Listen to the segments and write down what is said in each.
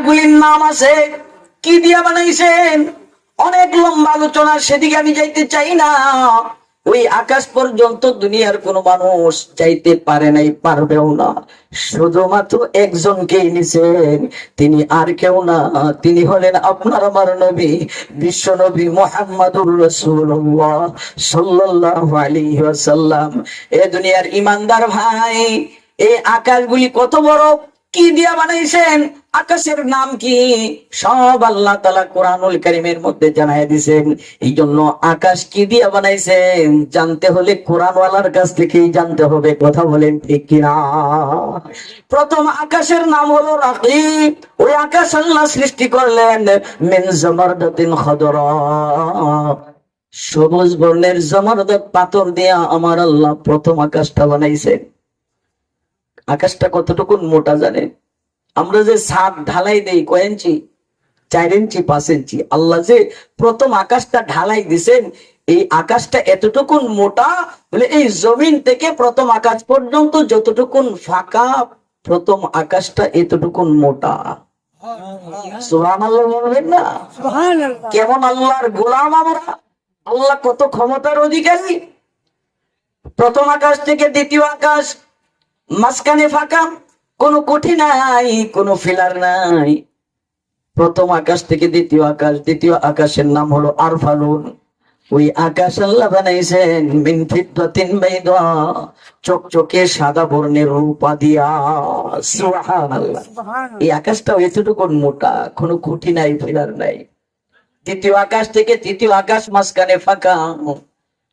আকাশগুলির নাম আছে। কি দিয়া বানাইছেন? অনেক লম্বা আলোচনা, সেদিকে আমি যাইতে চাই না। ওই আকাশ পর্যন্ত দুনিয়ার কোন মানুষ যাইতে পারে নাই, পারবেও না। শুধুমাত্র একজনকেই নিছেন, তিনি আর কেউ না। তিনি হলেন আপনার আমার নবী, বিশ্ব নবী মোহাম্মদুর রসুল্লাহ সাল্লাল্লাহু আলাইহি ওয়াসাল্লাম। এ দুনিয়ার ইমানদার ভাই, এই আকাশগুলি কত বড়? কি দিয়া বানাইছেন? আকাশের নাম কি? সব আল্লাহ তালা কোরআনুল কারিমের মধ্যে জানাই দিছেন। এই জন্য আকাশ কি দিয়া বানাইছেন? জানতে হলে কোরআনওয়ালার কাছ থেকেই জানতে হবে, কথা বলেন ঠিক কিনা? প্রথম আকাশের নাম হলো রাকিব। ওই আকাশ আল্লাহ সৃষ্টি করলেন মিন জমারদাতিন খদরা। সবুজ বর্ণের জমারদাত পাথর দিয়া আমার আল্লাহ প্রথম আকাশটা বানাইছেন। আকাশটা কতটুকু মোটা জানে আমরা যে ছাদ ঢালাই দেই কয় ইঞ্চি? চার ইঞ্চি পাঁচ ইঞ্চি। আল্লাহ যে প্রথম আকাশটা ঢালাই দিছেন এই আকাশটা এতটুকুন মোটা বলে এই জমিন থেকে প্রথম আকাশ পর্যন্ত যতটুকুন ফাঁকা প্রথম আকাশটা এতটুকুন মোটা। সুহান আল্লাহ বলবেন না? কেমন আল্লাহর গোলাম আমরা? আল্লাহ কত ক্ষমতার অধিকারী? প্রথম আকাশ থেকে দ্বিতীয় আকাশ মাঝখানে ফাঁকা কোনো কঠিন নাই কোনো ফিলার নাই। প্রথম আকাশ থেকে দ্বিতীয় আকাশ দ্বিতীয় আকাশের নাম হলো আরফালুন ওই আকাশ আল্লাহ বানাইছেন মিন ফিদ্দাতিন বাইদা। চকচকে সাদা বর্ণের রূপা দিয়া। এই আকাশটা এতটুকু মোটা কোনো খুঁটি নাই ফিলার নাই। তৃতীয় আকাশ থেকে তৃতীয় আকাশ মাঝখানে ফাঁকা।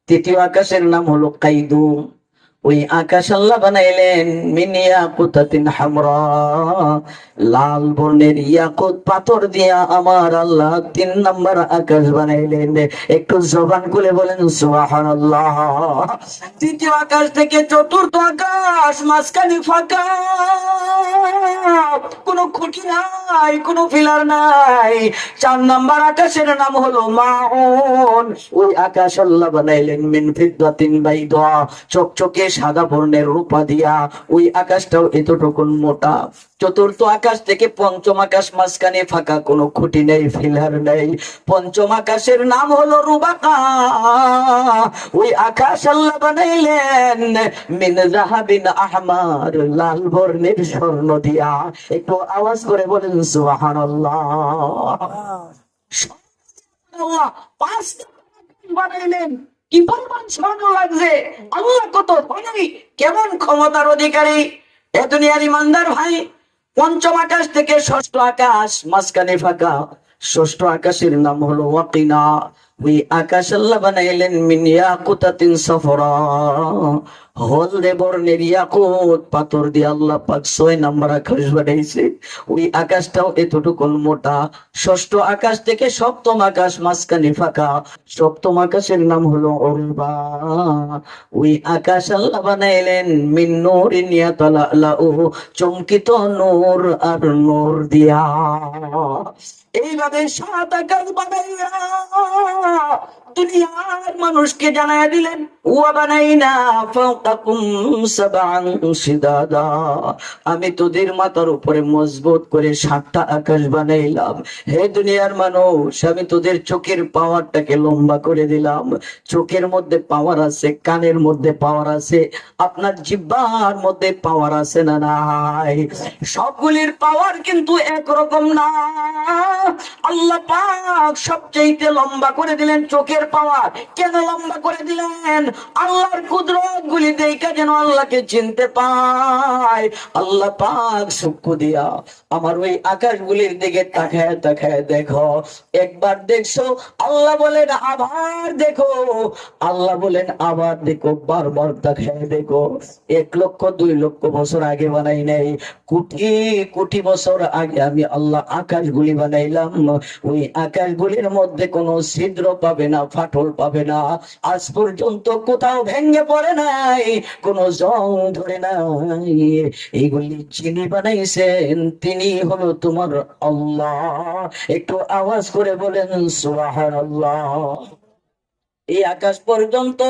তৃতীয় আকাশের নাম হলো কাইদুম ওই আকাশ আল্লাহ বানাইলেন, মিনিয়া কুতাতিন হামরা। লাল বর্ণের ইয়াকুত পাথর দিয়া আমার আল্লাহ তিন নম্বর আকাশ বানাইলেন। একটু জবান খুলে বলেন, সুবহানাল্লাহ। তৃতীয় আকাশ থেকে চতুর্থ আকাশ, মাঝখানে ফাঁকা। কোনো খুঁটি নাই, কোনো ফিলার নাই। চার নাম্বার আকাশের নাম হলো মাউন। ওই আকাশ আল্লাহ বানাইলেন মিন ফিদ্দাতিন বাইদা। চকচকে সাদা বর্ণের রূপা দিয়া। ওই আকাশটাও এতটুকুন মোটা। চতুর্থ আকাশ থেকে পঞ্চম আকাশ মাঝখানে ফাঁকা কোনো খুঁটি নেই, ফিলার নেই। পঞ্চম আকাশের নাম হলো রুবাকা। ওই আকাশ আল্লাহ বানাইলেন। মিন জাহাবিন আহমার, লাল বর্ণের স্বর্ণ দিয়া। একটু আওয়াজ করে বলেন, সুবহানাল্লাহ। আল্লাহ বানাইলেন। কি পরিমাণ স্বর্ণ লাগছে? আল্লাহ কত কেমন ক্ষমতার অধিকারী। এ দুনিয়ার ইমানদার ভাই, পঞ্চম আকাশ থেকে ষষ্ঠ আকাশ, মাঝখানে ফাঁকা। ষষ্ঠ আকাশের নাম হলো ওয়াকিনা। ওই আকাশ আল্লাহ বানাইলেন মিন ইয়াকুতাতিন সফরা। হলদে বর্ণের ইয়াকুত, পাথর দিয়ে আল্লাহ পাক ছয় নাম্বার আকাশ বানাইছে। ওই আকাশটাও এতটুকুন মোটা। ষষ্ঠ আকাশ থেকে সপ্তম আকাশ মাঝখানে ফাঁকা। সপ্তম আকাশের নাম হলো অরুবা ওই আকাশ আল্লাহ বানাইলেন মিন নূরিন ইয়াতালাউ, চমকিত নূর আর নূর দিয়া। এইভাবে সাত আকাশ বানাইয়া দুনিয়ার মানুষকে জানায় দিলেন আমি তোদের মাথার উপরে মজবুত করে সাতটা আকাশ বানাইলাম। হে দুনিয়ার মানুষ, আমি তোদের চোখের পাওয়ারটাকে লম্বা করে দিলাম। চোখের মধ্যে পাওয়ার আছে, কানের মধ্যে পাওয়ার আছে। আপনার জিব্বার মধ্যে পাওয়ার আছে না নাই? সবগুলির পাওয়ার কিন্তু একরকম না। আল্লাহ পাক সবচেয়ে লম্বা করে দিলেন চোখের পাওয়ার। কেন লম্বা করে দিলেন? আল্লাহর কুদরত গুলি দেখা যেন আল্লাহকে চিনতে পায়। আল্লাহ পাক চক্ষু দিয়া আমার ওই আকাশগুলির দিকে তাকায় তাকায় দেখো। একবার দেখছ, আল্লাহ বলেন, আবার দেখো। আল্লাহ বলেন, আবার দেখো, বারবার তাকায় দেখো। এক লক্ষ, দুই লক্ষ বছর আগে বানাই নাই। কোটি কোটি বছর আগে আমি আল্লাহ আকাশগুলি বানাইলাম। ওই আকাশগুলির মধ্যে কোনো ছিদ্র পাবে না, ফাটল পাবে না। আজ পর্যন্ত কোথাও ভেঙে পড়ে নাই, কোনো জং ধরে নাই। এইগুলি যিনি বানাইছেন, তিনি হলো তোমার আল্লাহ। একটু আওয়াজ করে বলেন, সুবহানাল্লাহ। এই আকাশ পর্যন্ত